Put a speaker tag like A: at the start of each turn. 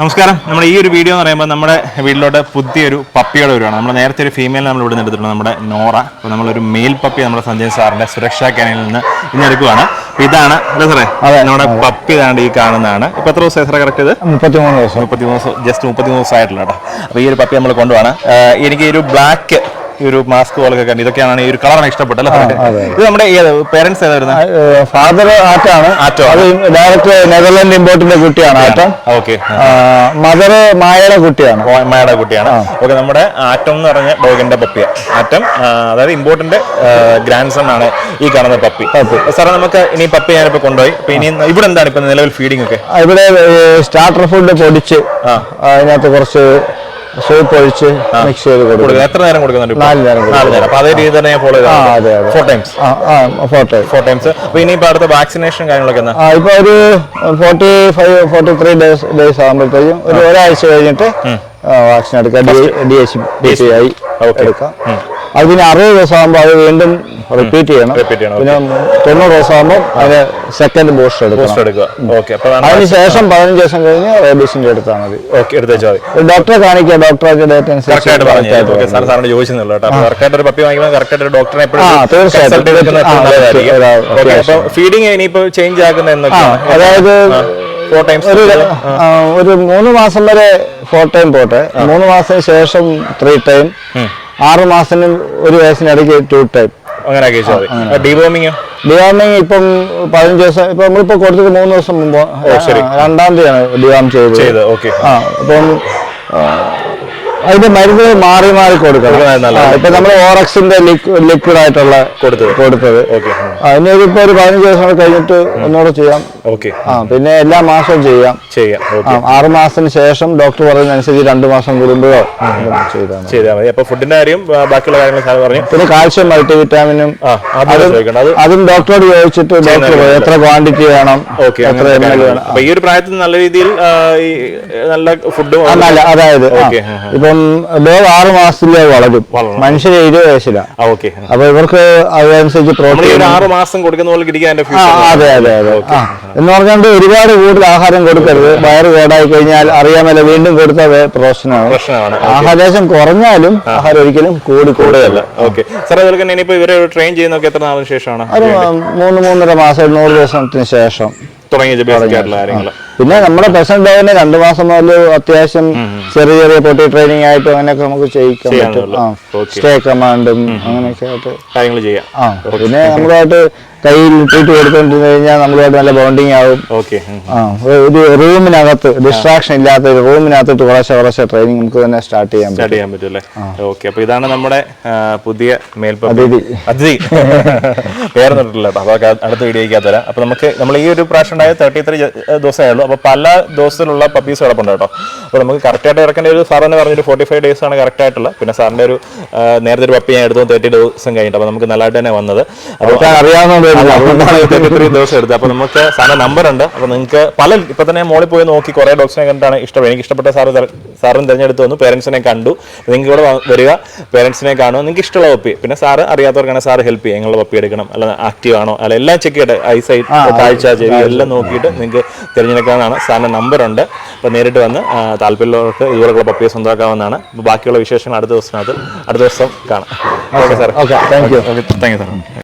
A: നമസ്കാരം. നമ്മൾ ഈ ഒരു വീഡിയോ എന്ന് പറയുമ്പോൾ നമ്മുടെ വീട്ടിലോട്ട് പുതിയൊരു പപ്പിയുടെ വരുവാണ്. നമ്മൾ നേരത്തെ ഒരു ഫീമെയിൽ നമ്മൾ ഇവിടെ നിന്ന് എടുത്തിട്ടുണ്ട്. നമ്മുടെ നോറ. അപ്പോൾ നമ്മളൊരു മെയിൽ പപ്പി നമ്മുടെ സഞ്ജയ് സാറിന്റെ സുരക്ഷാ ക്യാനിൽ നിന്ന് ഇന്ന് എടുക്കുവാണ്. അപ്പോൾ ഇതാണ് അല്ലേ സാറേ? നമ്മുടെ പപ്പി ഇതാണ്ട് ഈ കാണുന്നതാണ്. ഇപ്പോൾ എത്ര ദിവസം സാറേ കറക്റ്റ് ഇത്?
B: മുപ്പത്തിമൂന്ന് ദിവസം.
A: മുപ്പത്തി ദിവസം ജസ്റ്റ് മുപ്പത്തി ദിവസം കേട്ടോ. അപ്പോൾ ഈ ഒരു പപ്പി നമ്മൾ കൊണ്ടുപോകണം എനിക്ക് ഒരു ബ്ലാക്ക് ഈ ഒരു മാസ്ക് പോലൊക്കെ കണ്ടു ഇതൊക്കെയാണ് ഈ ഒരു കളറാണ് ഇഷ്ടപ്പെട്ടത് ഇത് നമ്മുടെ പേരൻസ് ഏതാ വരുന്നത്
B: ഫാദർ ആറ്റാണ്.
A: ആറ്റോ?
B: അത് ഡയറക്റ്റ് നെതർലാൻഡ് ഇമ്പോർട്ടിന്റെ കുട്ടിയാണ് ആറ്റം.
A: ഓക്കെ
B: മദർ മായയുടെ കുട്ടിയാണ്.
A: മായയുടെ കുട്ടിയാണ്. ഓക്കെ നമ്മുടെ ആറ്റം എന്ന് പറഞ്ഞ ഡോഗിന്റെ പപ്പിയ ആറ്റം അതായത് ഇമ്പോർട്ടന്റ് ഗ്രാൻഡ് സൺ ആണ് ഈ കാണുന്ന പപ്പി. സാറേ നമുക്ക് ഇനി പപ്പി ഞാനിപ്പോ കൊണ്ടുപോയി. അപ്പൊ ഇനി ഇവിടെ എന്താണ് ഇപ്പൊ നിലവിൽ ഫീഡിംഗ് ഒക്കെ?
B: ഇവിടെ സ്റ്റാർട്ടർ ഫുഡ് പൊടിച്ച്. അതിനകത്ത് കുറച്ച് സൂപ്പ് ഒഴിച്ച് മിക്സ് ചെയ്ത് കൊടുക്കും.
A: എത്ര നേരം കൊടുക്കുന്നുണ്ട്
B: നാല് നേരം
A: നാല് നേരം. അപ്പൊ അതേ രീതി തന്നെ ഫോളോ
B: അതെ
A: ഫോർ ടൈംസ്
B: ആ ടൈം
A: ഫോർ ടൈംസ് അപ്പൊ ഇനിയിപ്പോ അടുത്ത വാക്സിനേഷൻ കാര്യങ്ങളൊക്കെ
B: ഇപ്പൊ ഒരു forty five forty three days days ആകുമ്പോഴത്തേക്കും ഒരു ഒരാഴ്ച കഴിഞ്ഞിട്ട് വാക്സിൻ എടുക്കാം. ഡി എച്ച് ഡി പി ആയി. എടുക്കാം. അത് പിന്നെ അറുപത് ദിവസം ആകുമ്പോൾ അത് വീണ്ടും റിപ്പീറ്റ് ചെയ്യണം. പിന്നെ തൊണ്ണൂറ് ദിവസം ആകുമ്പോൾ അതിന് സെക്കൻഡ് ബൂസ്റ്റർ എടുക്കണം.
A: പോസ്റ്റ് എടുക്കുക. ഓക്കെ അപ്പൊ
B: അതിന് ശേഷം പതിനഞ്ച് ദിവസം കഴിഞ്ഞ് റേബീസിന്റെ എടുത്താൽ മതി. ഡോക്ടറെ കാണിക്കുക ഡോക്ടറൊക്കെ ഡേറ്റ് അനുസരിച്ച്
A: ഒരു പപ്പി വാങ്ങിക്കുമ്പോൾ ഒരു ഡോക്ടറെ
B: തീർച്ചയായിട്ടും.
A: ഫീഡിങ് ഇനിയിപ്പോ ചേഞ്ച് ആക്കുന്ന
B: അതായത് ഒരു മൂന്ന് മാസം വരെ ഫോർ ടൈം പോട്ടെ. മൂന്ന് മാസത്തിന് ശേഷം ത്രീ ടൈം ആറ് മാസത്തിന് ഒരു വയസ്സിനിടയ്ക്ക് ടു ടൈം
A: അങ്ങനെ ഡീവോമിങ്
B: ഇപ്പം പതിനഞ്ച് ദിവസം ഇപ്പൊ നമ്മളിപ്പോ കൊടുത്തിട്ട് മൂന്ന് ദിവസം മുമ്പ് രണ്ടാം തീയതിയാണ് ഡിവാം ചെയ്തത്. ആ അപ്പം അതിന്റെ മരുന്ന് മാറി മാറി കൊടുക്കണം. ഇപ്പൊ നമ്മൾ ഓറക്സിന്റെ ലിക്വിഡ് ആയിട്ടുള്ള
A: കൊടുത്തത്.
B: കൊടുത്തത്.
A: അതിനൊരു
B: അതിന് ഇപ്പൊ ഒരു പതിനഞ്ച് ദിവസം കഴിഞ്ഞിട്ട് ഒന്നുകൂടെ ചെയ്യാം.
A: ഓക്കെ
B: ആ പിന്നെ എല്ലാ മാസവും ചെയ്യാം.
A: ചെയ്യാം.
B: ആറു മാസത്തിന് ശേഷം ഡോക്ടർ പറയുന്നതനുസരിച്ച് രണ്ട് മാസം കൂടുമ്പോഴോ ചെയ്താണ്
A: ചെയ്താൽ മതി. അപ്പൊ ഫുഡിന്റെ കാര്യം ബാക്കിയുള്ള കാര്യങ്ങൾ സാർ പറഞ്ഞു.
B: പിന്നെ കാൽഷ്യം മൾട്ടി വിറ്റാമിനും
A: അത്
B: ഡോക്ടറോട് ചോദിച്ചിട്ട് ഡോക്ടർ എത്ര ക്വാണ്ടിറ്റി വേണം എത്ര എം എൽ വേണം.
A: ഈ ഒരു പ്രായത്തിൽ നല്ല രീതിയിൽ നല്ല ഫുഡും
B: ആ, നല്ല അതായത്. ഇപ്പം ഡോഗ് ആറ് മാസത്തിലേ വളരും. മനുഷ്യർ ഇരുപത് വയസ്സിലാണ്
A: ഓക്കെ
B: അപ്പൊ ഇവർക്ക് അതനുസരിച്ച് പ്രോട്ടീൻ
A: ആറ് മാസം കൊടുക്കുന്ന പോലെ
B: അതെ അതെ അതെ. എന്ന് പറഞ്ഞുകൊണ്ട് ഒരുപാട് കൂടുതൽ ആഹാരം കൊടുക്കരുത്. വയറ് കേടായി കഴിഞ്ഞാൽ അറിയാമല്ലോ വീണ്ടും കൊടുത്ത പ്രശ്നമാണ്.
A: പ്രശ്നമാണ്.
B: ആഹാരം കുറഞ്ഞാലും ആഹാരം ഒരിക്കലും കൂടി കൂടുതലല്ല
A: ഓക്കെ. സാർ അതുപോലെ തന്നെ ഇനിയിപ്പോ ഇവരെ ട്രെയിൻ ചെയ്യുന്നൊക്കെ എത്ര നാളിന് ശേഷമാണ്?
B: ഒരു മൂന്ന് മൂന്നര മാസം നൂറ് ദിവസത്തിന് ശേഷം.
A: തുടങ്ങിയ ബേസിക് ആയിട്ടുള്ള കാര്യങ്ങൾ
B: പിന്നെ നമ്മുടെ പ്രസന്റ് തന്നെ രണ്ടു മാസം മുതൽ അത്യാവശ്യം ചെറിയ ചെറിയ പൊട്ടി ട്രെയിനിങ് ആയിട്ട് അങ്ങനെയൊക്കെ നമുക്ക് ചെയ്യിക്കാൻ പറ്റും. സ്റ്റേ കമാൻഡും അങ്ങനെയൊക്കെ ആയിട്ട്
A: കാര്യങ്ങൾ ചെയ്യാം.
B: ആ. പിന്നെ നമ്മളുമായിട്ട് കയ്യിൽ ഇട്ടിട്ട് കൊടുത്തോണ്ടിരുന്നു കഴിഞ്ഞാൽ നമ്മളുമായിട്ട് നല്ല ബോണ്ടിങ് ആവും.
A: ഓക്കെ
B: ആ ഒരു റൂമിനകത്ത് ഡിസ്ട്രാക്ഷൻ ഇല്ലാത്ത ഒരു റൂമിനകത്തിട്ട് കുറച്ച് കുറേശ്ശെ ട്രെയിനിങ് നമുക്ക് തന്നെ സ്റ്റാർട്ട് ചെയ്യാൻ
A: സ്റ്റാർട്ട് ചെയ്യാൻ പറ്റും അല്ലേ? ഓക്കെ അപ്പൊ ഇതാണ് നമ്മുടെ പുതിയ
B: അതിഥി.
A: അതിഥി. പേര് നിട്ടില്ല അപ്പൊ അടുത്ത വീഡിയോയ്ക്ക് തരാം. അപ്പൊ നമുക്ക് നമ്മൾ ഈ ഒരു പ്രാവശ്യം ഉണ്ടായ തേർട്ടി ത്രീ ദിവസമേ ഉള്ളൂ. അപ്പൊ പല ദിവസത്തിലുള്ള പപ്പീസ് കിടപ്പുണ്ട് കേട്ടോ. അപ്പൊ നമുക്ക് കറക്റ്റ് ആയിട്ട് ഇറക്കേണ്ട ഒരു സാർ തന്നെ പറഞ്ഞൊരു ഫോർട്ടി ഫൈവ് ഡേയ്സ് ആണ് കറക്റ്റ് ആയിട്ടുള്ള പിന്നെ സാറിന്റെ ഒരു നേരത്തെ ഒരു പപ്പി ഞാൻ എടുത്തു തേർട്ടി ദിവസം കഴിഞ്ഞിട്ട്. അപ്പൊ നമുക്ക് നല്ലതായിട്ട് തന്നെ വന്നത്.
B: അറിയാവുന്നതുകൊണ്ട്
A: അതുകൊണ്ടാണ് തേർട്ടി ത്രീ ദിവസം എടുത്തത് അപ്പൊ നമുക്ക് സാറിന്റെ നമ്പർ ഉണ്ട്. അപ്പൊ നിങ്ങൾക്ക് പല ഇപ്പൊ തന്നെ മോളിൽ പോയി നോക്കി കുറെ ഡോക്ടറിനെ കണ്ടിട്ടാണ് ഇഷ്ടം. എനിക്ക് ഇഷ്ടപ്പെട്ട സാറ് സാറിന് സാറും തിരഞ്ഞെടുത്ത് വന്നു. പേരൻസിനെ കണ്ടു. നിങ്ങൾക്ക് ഇവിടെ വരിക. പേരൻസിനെ കാണുക. നിങ്ങൾക്ക് ഇഷ്ടമുള്ള പപ്പി. പിന്നെ സാറ് അറിയാത്തവർക്കാണ് സാർ ഹെൽപ്പ് ചെയ്യുക. നിങ്ങളുടെ പപ്പി എടുക്കണം. അല്ല ആക്റ്റീവ് ആണോ? അല്ല എല്ലാം ചെക്ക് ചെയ്യട്ടെ. ഐസൈറ്റ് കാഴ്ച ചെവി എല്ലാം നോക്കിയിട്ട് നിങ്ങൾക്ക് തിരഞ്ഞെടുക്കാവുന്നതാണ്. സാറിന്റെ നമ്പർ ഉണ്ട്. അപ്പോൾ നേരിട്ട് വന്ന് താല്പര്യമുള്ളവർക്ക് ഇതുപോലുള്ള പപ്പിയെ സ്വന്തമാക്കാവുന്നതാണ്. അപ്പോൾ ബാക്കിയുള്ള വിശേഷങ്ങൾ അടുത്ത ദിവസത്തിനകത്ത് അടുത്ത ദിവസം കാണാം. Okay sir
B: okay thank you
A: thank you sir